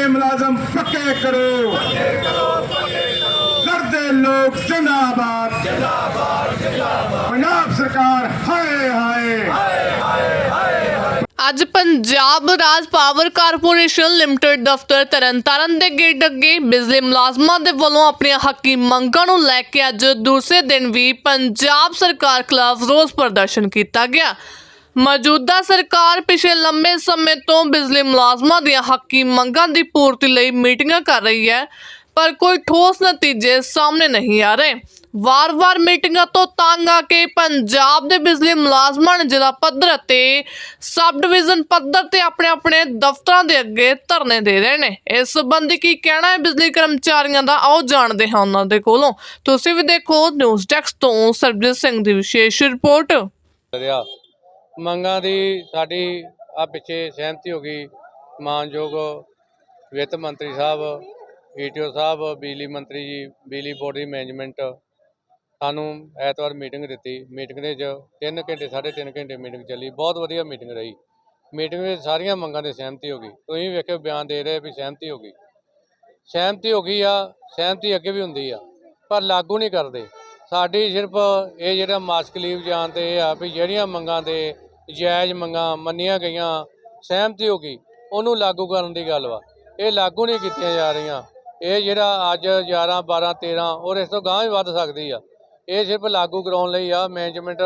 ਨਵੇਂ ਮੁਲਾਜ਼ਮ ਪੱਕੇ ਕਰੋ। ਕਰਦੇ ਲੋਕ ਜ਼ਿੰਦਾਬਾਦ। ਪੰਜਾਬ ਸਰਕਾਰ ਹਾਏ ਹਾਏ। ਅੱਜ Punjab Raj power corporation limited ਦਫ਼ਤਰ ਤਰਨਤਾਰਨ ਦੇ ਗੇਟ ਅੱਗੇ ਬਿਜਲੀ ਮੁਲਾਜ਼ਮਾਂ ਦੇ ਵੱਲੋਂ ਆਪਣੀਆਂ ਹੱਕੀ ਮੰਗਾਂ ਨੂੰ ਲੈ ਕੇ ਅੱਜ ਦੂਸਰੇ ਦਿਨ ਵੀ ਪੰਜਾਬ ਸਰਕਾਰ ਖਿਲਾਫ ਰੋਸ ਪ੍ਰਦਰਸ਼ਨ ਕੀਤਾ ਗਿਆ। ਮੌਜੂਦਾ ਸਰਕਾਰ ਪਿਛਲੇ ਲੰਬੇ ਸਮੇਂ ਤੋਂ ਬਿਜਲੀ ਮੁਲਾਜ਼ਮਾਂ ਦੀਆਂ ਹੱਕੀ ਮੰਗਾਂ ਦੀ ਪੂਰਤੀ ਲਈ ਮੀਟਿੰਗਾਂ ਕਰ ਰਹੀ ਹੈ, ਪਰ ਕੋਈ ਠੋਸ ਨਤੀਜੇ ਸਾਹਮਣੇ ਨਹੀਂ ਆ ਰਹੇ। ਵਾਰ-ਵਾਰ ਮੀਟਿੰਗਾਂ ਤੋਂ ਤੰਗ ਆ ਕੇ ਪੰਜਾਬ ਦੇ ਬਿਜਲੀ ਮੁਲਾਜ਼ਮਾਂ ਨੇ ਜ਼ਿਲ੍ਹਾ ਪੱਧਰ ਅਤੇ ਸਬ ਡਿਵੀਜ਼ਨ ਪੱਧਰ ਤੇ ਆਪਣੇ-ਆਪਣੇ ਦਫ਼ਤਰਾਂ ਦੇ ਅੱਗੇ ਧਰਨੇ ਦੇ ਰਹੇ ਨੇ। ਇਸ ਸੰਬੰਧੀ ਕੀ ਕਹਿਣਾ ਹੈ ਬਿਜਲੀ ਕਰਮਚਾਰੀਆਂ ਦਾ? ਆਓ ਜਾਣਦੇ ਹਾਂ ਉਹਨਾਂ ਦੇ ਕੋਲੋਂ। ਤੁਸੀਂ ਵੀ ਦੇਖੋ, ਨਿਊਜ਼ ਡੈਸਕ ਤੋਂ ਸਰਬਜੀਤ ਸਿੰਘ ਦੀ ਵਿਸ਼ੇਸ਼ ਰਿਪੋਰਟ। ਮੰਗਾਂ ਦੀ ਸਾਡੀ ਆ ਪਿੱਛੇ ਸਹਿਮਤੀ ਹੋ ਗਈ। ਮਾਨਯੋਗ ਵਿੱਤ ਮੰਤਰੀ ਸਾਹਿਬ ਈਟੀਓ ਸਾਹਿਬ, ਬਿਜਲੀ ਮੰਤਰੀ ਜੀ, ਬਿਜਲੀ ਬੋਰਡ ਦੀ ਮੈਨੇਜਮੈਂਟ ਸਾਨੂੰ ਐਤਵਾਰ ਮੀਟਿੰਗ ਦਿੱਤੀ। ਮੀਟਿੰਗ ਦੇ ਵਿੱਚ 3 ਘੰਟੇ 3.5 ਘੰਟੇ ਮੀਟਿੰਗ ਚੱਲੀ। ਬਹੁਤ ਵਧੀਆ ਮੀਟਿੰਗ ਰਹੀ। ਮੀਟਿੰਗ ਵਿੱਚ ਸਾਰੀਆਂ ਮੰਗਾਂ ਦੀ ਸਹਿਮਤੀ ਹੋ ਗਈ। ਤੁਸੀਂ ਵੇਖਿਓ ਬਿਆਨ ਦੇ ਰਹੇ ਵੀ ਸਹਿਮਤੀ ਹੋ ਗਈ। ਸਹਿਮਤੀ ਹੋ ਗਈ ਆ, ਸਹਿਮਤੀ ਅੱਗੇ ਵੀ ਹੁੰਦੀ ਆ, ਪਰ ਲਾਗੂ ਨਹੀਂ ਕਰਦੇ। ਸਾਡੀ ਸਿਰਫ ਇਹ ਜਿਹੜਾ ਮਾਸਕ ਲੀਵ ਜਾਣ ਤੇ ਇਹ ਆ ਵੀ ਜਿਹੜੀਆਂ ਮੰਗਾਂ ਦੇ ਜਾਇਜ਼ ਮੰਗਾਂ ਮੰਨੀਆਂ ਗਈਆਂ, ਸਹਿਮਤੀ ਹੋ ਗਈ, ਉਹਨੂੰ ਲਾਗੂ ਕਰਨ ਦੀ ਗੱਲ ਵਾ। ਇਹ ਲਾਗੂ ਨਹੀਂ ਕੀਤੀਆਂ ਜਾ ਰਹੀਆਂ। ਇਹ ਜਿਹੜਾ ਅੱਜ 11 12 13 ਔਰ ਇਸ ਤੋਂ ਗਾਂਹ ਵੀ ਵੱਧ ਸਕਦੀ ਆ। ਇਹ ਸਿਰਫ ਲਾਗੂ ਕਰਾਉਣ ਲਈ ਆ ਮੈਨੇਜਮੈਂਟ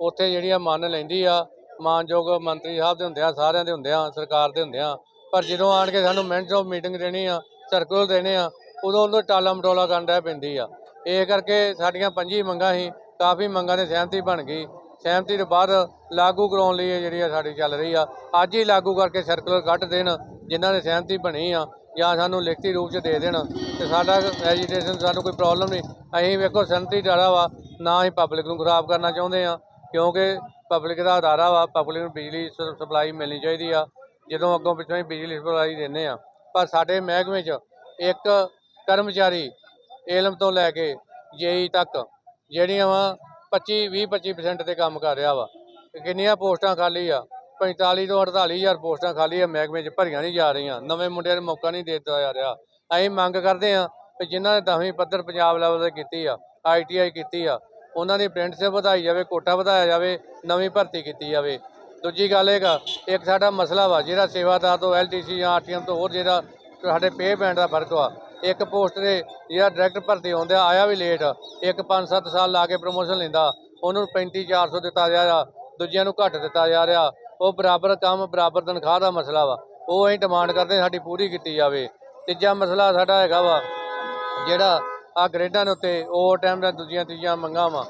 ਉੱਥੇ ਜਿਹੜੀ ਆ ਮੰਨ ਲੈਂਦੀ ਆ, ਮਾਨਯੋਗ ਮੰਤਰੀ ਸਾਹਿਬ ਦੇ ਹੁੰਦਿਆਂ, ਸਾਰਿਆਂ ਦੇ ਹੁੰਦਿਆਂ, ਸਰਕਾਰ ਦੇ ਹੁੰਦਿਆਂ, ਪਰ ਜਦੋਂ ਆਣ ਕੇ ਸਾਨੂੰ ਮਿੰਟਸ ਆਫ ਮੀਟਿੰਗ ਦੇਣੀ ਆ ਸਰਕੂਲਰ ਦੇਣੇ ਆ, ਉਦੋਂ ਉਹਨੂੰ ਟਾਲਾ ਮਟੋਲਾ ਕਰਨ ਡੈ ਪੈਂਦੀ ਆ। ਇਹ ਕਰਕੇ ਸਾਡੀਆਂ ਪੰਜੀ ਮੰਗਾਂ ਸੀ, ਕਾਫੀ ਮੰਗਾਂ ਦੇ ਸਹਿਮਤੀ ਬਣ ਗਈ। ਸਹਿਮਤੀ ਤੋਂ ਬਾਅਦ ਲਾਗੂ ਕਰਾਉਣ ਲਈ ਇਹ ਜਿਹੜੀ ਆ ਸਾਡੀ ਚੱਲ ਰਹੀ ਆ। ਅੱਜ ਹੀ ਲਾਗੂ ਕਰਕੇ ਸਰਕੂਲਰ ਕੱਢ ਦੇਣ, ਜਿਨ੍ਹਾਂ ਨੇ ਸਹਿਮਤੀ ਬਣੀ ਆ, ਜਾਂ ਸਾਨੂੰ ਲਿਖਤੀ ਰੂਪ 'ਚ ਦੇ ਦੇਣ। ਤੇ ਸਾਡਾ ਐਜੀਟੇਸ਼ਨ ਸਾਨੂੰ ਕੋਈ ਪ੍ਰੋਬਲਮ ਨਹੀਂ। ਅਸੀਂ ਵੇਖੋ ਸਹਿਮਤੀ ਡਾਰਾ ਵਾ, ਨਾ ਹੀ ਪਬਲਿਕ ਨੂੰ ਖਰਾਬ ਕਰਨਾ ਚਾਹੁੰਦੇ ਆ, ਕਿਉਂਕਿ ਪਬਲਿਕ ਦਾ ਅਦਾਰਾ ਵਾ ਪਬਲਿਕ ਨੂੰ ਬਿਜਲੀ ਸ- ਸਪਲਾਈ ਮਿਲਣੀ ਚਾਹੀਦੀ ਆ। ਜਦੋਂ ਅੱਗੋਂ ਪਿੱਛੋਂ ਹੀ ਬਿਜਲੀ ਸਪਲਾਈ ਦਿੰਦੇ ਆ। ਪਰ ਸਾਡੇ ਮਹਿਕਮੇ 'ਚ ਇੱਕ ਕਰਮਚਾਰੀ ਏਲਮ ਤੋਂ ਲੈ ਕੇ ਜੇਈ ਤੱਕ ਜਿਹੜੀਆਂ ਵਾ 25 20 25% ਤੇ ਕੰਮ ਕਰ ਰਿਹਾ ਵਾ। ਕਿੰਨੀਆਂ ਪੋਸਟਾਂ ਖਾਲੀ ਆ? 45 ਤੋਂ 48000 ਪੋਸਟਾਂ ਖਾਲੀ ਆ, ਮਹਿਕਮੇ 'ਚ ਭਰੀਆਂ ਨਹੀਂ ਜਾ ਰਹੀਆਂ। ਨਵੇਂ ਮੁੰਡਿਆਂ ਨੂੰ ਮੌਕਾ ਨਹੀਂ ਦੇ ਦਿੱਤਾ ਜਾ ਰਿਹਾ। ਅਸੀਂ ਮੰਗ ਕਰਦੇ ਆ ਕਿ ਜਿਨ੍ਹਾਂ ਨੇ 10ਵੀਂ ਪੱਧਰ ਪੰਜਾਬ ਲੈਵਲ ਤੇ ਕੀਤੀ ਆ ਆਈਟੀਆਈ ਕੀਤੀ ਆ, ਉਹਨਾਂ ਦੀ ਪ੍ਰਿੰਟਸ ਵਧਾਈ ਜਾਵੇ, ਕੋਟਾ ਵਧਾਇਆ ਜਾਵੇ, ਨਵੀਂ ਭਰਤੀ ਕੀਤੀ ਜਾਵੇ। ਦੂਜੀ ਗੱਲ ਹੈਗਾ ਇੱਕ ਸਾਡਾ ਮਸਲਾ ਵਾ, ਜਿਹੜਾ ਸੇਵਾਦਾਰ ਤੋਂ ਐਲਟੀਸੀ ਜਾਂ ਆਰਟੀਐਮ ਤੋਂ ਹੋਰ ਜਿਹੜਾ ਸਾਡੇ ਪੇ ਬੈਂਡ ਦਾ ਫ਼ਰਕ ਵਾ ਇੱਕ ਪੋਸਟ 'ਤੇ ਜਿਹੜਾ ਡਾਇਰੈਕਟ ਭਰਤੀ ਆਉਂਦਾ ਆਇਆ ਵੀ ਲੇਟ ਇੱਕ 5-7 ਸਾਲ ਲਾ ਕੇ ਪ੍ਰਮੋਸ਼ਨ ਲੈਂਦਾ। ਉਹਨੂੰ 35-400 ਦਿੱਤਾ ਜਾ ਰਿਹਾ, ਦੂਜਿਆਂ ਨੂੰ ਘੱਟ ਦਿੱਤਾ ਜਾ ਰਿਹਾ। ਉਹ ਬਰਾਬਰ ਕੰਮ, ਬਰਾਬਰ ਤਨਖਾਹ ਦਾ ਮਸਲਾ ਵਾ। ਉਹ ਅਸੀਂ ਡਿਮਾਂਡ ਕਰਦੇ ਸਾਡੀ ਪੂਰੀ ਕੀਤੀ ਜਾਵੇ। ਤੀਜਾ ਮਸਲਾ ਸਾਡਾ ਹੈਗਾ ਵਾ, ਜਿਹੜਾ ਆ ਗ੍ਰੇਡਾਂ ਦੇ ਉੱਤੇ ਓਵਰ ਟਾਈਮ ਦਾ ਦੂਜੀਆਂ ਤੀਜੀਆਂ ਮੰਗਾਂ ਵਾ।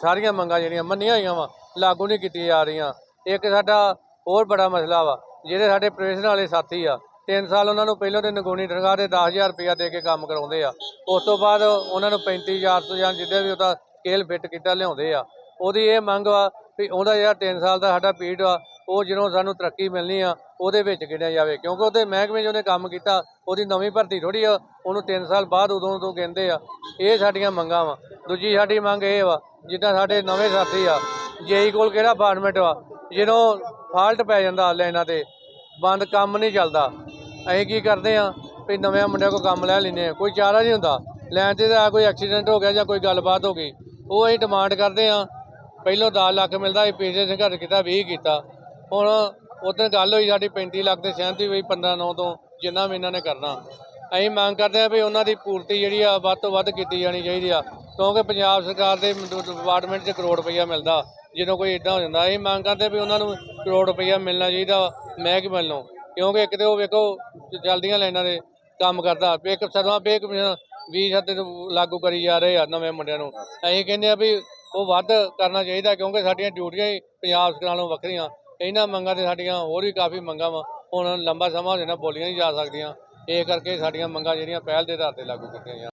ਸਾਰੀਆਂ ਮੰਗਾਂ ਜਿਹੜੀਆਂ ਮੰਨੀਆਂ ਹੋਈਆਂ ਵਾ, ਲਾਗੂ ਨਹੀਂ ਕੀਤੀਆਂ ਜਾ ਰਹੀਆਂ। ਇੱਕ ਸਾਡਾ ਹੋਰ ਬੜਾ ਮਸਲਾ ਵਾ, ਜਿਹੜੇ ਸਾਡੇ ਪ੍ਰੋਫੈਸ਼ਨ ਵਾਲੇ ਸਾਥੀ ਆ ਤਿੰਨ ਸਾਲ ਉਹਨਾਂ ਨੂੰ ਪਹਿਲਾਂ ਤੇ ਨਗੋਣੀ ਤਨਖਾਹ ਦੇ 10000 ਰੁਪਇਆ ਦੇ ਕੇ ਕੰਮ ਕਰਾਉਂਦੇ ਆ। ਉਸ ਤੋਂ ਬਾਅਦ ਉਹਨਾਂ ਨੂੰ 35400 ਜਾਂ ਜਿੱਦਾਂ ਵੀ ਉਹਦਾ ਸਕੇਲ ਫਿੱਟ ਕੀਤਾ ਲਿਆਉਂਦੇ ਆ। ਉਹਦੀ ਇਹ ਮੰਗ ਵਾ ਵੀ ਉਹਦਾ ਜਿਹੜਾ 3 ਸਾਲ ਦਾ ਸਾਡਾ ਪੀੜ ਆ ਉਹ ਜਦੋਂ ਸਾਨੂੰ ਤਰੱਕੀ ਮਿਲਣੀ ਆ, ਉਹਦੇ ਵਿੱਚ ਗਿਣਿਆ ਜਾਵੇ। ਕਿਉਂਕਿ ਉਹਦੇ ਮਹਿਕਮੇ 'ਚ ਉਹਨੇ ਕੰਮ ਕੀਤਾ, ਉਹਦੀ ਨਵੀਂ ਭਰਤੀ ਥੋੜੀ ਆ, ਉਹਨੂੰ 3 ਸਾਲ ਬਾਅਦ ਉਦੋਂ ਤੋਂ ਕਹਿੰਦੇ ਆ। ਇਹ ਸਾਡੀਆਂ ਮੰਗਾਂ ਵਾ। ਦੂਜੀ ਸਾਡੀ ਮੰਗ ਇਹ ਵਾ, ਜਿੱਦਾਂ ਸਾਡੇ ਨਵੇਂ ਸਾਥੀ ਆ ਜੇਈ ਕੋਲ ਕਿਹੜਾ ਫਾਰਮੈਟ ਵਾ, ਜਦੋਂ ਫਾਲਟ ਪੈ ਜਾਂਦਾ ਲਾਈਨਾਂ ਤੇ, ਬੰਦ ਕੰਮ ਨਹੀਂ ਚੱਲਦਾ। ਅਸੀਂ ਕੀ ਕਰਦੇ ਆ ਵੀ ਨਵੇਂ ਮੁੰਡਿਆਂ ਕੋਲ ਕੰਮ ਲੈ ਲੈਂਦੇ ਆ ਕੋਈ ਚਾਰਾ ਨਹੀਂ ਹੁੰਦਾ। ਲੈਣ ਤੇ ਤਾਂ ਕੋਈ ਐਕਸੀਡੈਂਟ ਹੋ ਗਿਆ ਜਾਂ ਕੋਈ ਗੱਲਬਾਤ ਹੋ ਗਈ। ਉਹ ਅਸੀਂ ਡਿਮਾਂਡ ਕਰਦੇ ਆ ਪਹਿਲੋਂ 10 ਲੱਖ ਮਿਲਦਾ ਸੀ ਪਿਛਲੇ ਸੰਘਰਸ਼ ਕੀਤਾ 20 ਕੀਤਾ। ਹੁਣ ਉਦੋਂ ਗੱਲ ਹੋਈ ਸਾਡੀ 35 ਲੱਖ ਤੇ ਸਹਿਮਤੀ ਹੋਈ 15 9 ਤੋਂ ਜਿੰਨਾ ਵੀ ਇਹਨਾਂ ਨੇ ਕਰਨਾ। ਅਸੀਂ ਮੰਗ ਕਰਦੇ ਆ ਵੀ ਉਹਨਾਂ ਦੀ ਪੂਰਤੀ ਜਿਹੜੀ ਆ ਵੱਧ ਤੋਂ ਵੱਧ ਕੀਤੀ ਜਾਣੀ ਚਾਹੀਦੀ ਆ। ਕਿਉਂਕਿ ਪੰਜਾਬ ਸਰਕਾਰ ਦੇ ਡਿਪਾਰਟਮੈਂਟ 'ਚ ਕਰੋੜ ਰੁਪਈਆ ਮਿਲਦਾ। ਜਦੋਂ ਕੋਈ ਇਦਾਂ ਹੋ ਜਾਂਦਾ। ਅਸੀਂ ਮੰਗ ਕਰਦੇ ਵੀ ਉਹਨਾਂ ਨੂੰ ਕਰੋੜ ਰੁਪਈਆ ਮਿਲਣਾ ਚਾਹੀਦਾ ਵਾ, ਮਹਿਕਮੇ ਵੱਲੋਂ। ਕਿਉਂਕਿ ਇੱਕ ਤੇ ਉਹ ਵੇਖੋ ਚੱਲਦੀਆਂ ਲਾਈਨਾਂ ਦੇ ਕੰਮ ਕਰਦਾ। ਵੀ ਇੱਕ ਸਦਵਾ ਪੇ ਕਮਿਸ਼ਨ 20 ਹੱਦ ਲਾਗੂ ਕਰੀ ਜਾ ਰਹੇ ਆ ਨਵੇਂ ਮੁੰਡਿਆਂ ਨੂੰ। ਅਸੀਂ ਕਹਿੰਦੇ ਆ ਵੀ ਉਹ ਵੱਧ ਕਰਨਾ ਚਾਹੀਦਾ ਕਿਉਂਕਿ ਸਾਡੀਆਂ ਡਿਊਟੀਆਂ ਹੀ ਪੰਜਾਬ ਸਰਕਾਰ ਨਾਲੋਂ ਵੱਖਰੀਆਂ। ਇਹਨਾਂ ਮੰਗਾਂ ਤੇ ਸਾਡੀਆਂ ਹੋਰ ਵੀ ਕਾਫੀ ਮੰਗਾਂ ਵਾ। ਹੁਣ ਲੰਬਾ ਸਮਾਂ ਹੋ ਜਾਣਾ, ਬੋਲੀਆਂ ਨਹੀਂ ਜਾ ਸਕਦੀਆਂ। ਇਹ ਕਰਕੇ ਸਾਡੀਆਂ ਮੰਗਾਂ ਜਿਹੜੀਆਂ ਪਹਿਲ ਦੇ ਆਧਾਰ ਤੇ ਲਾਗੂ ਕੀਤੀਆਂ ਜਾਣ।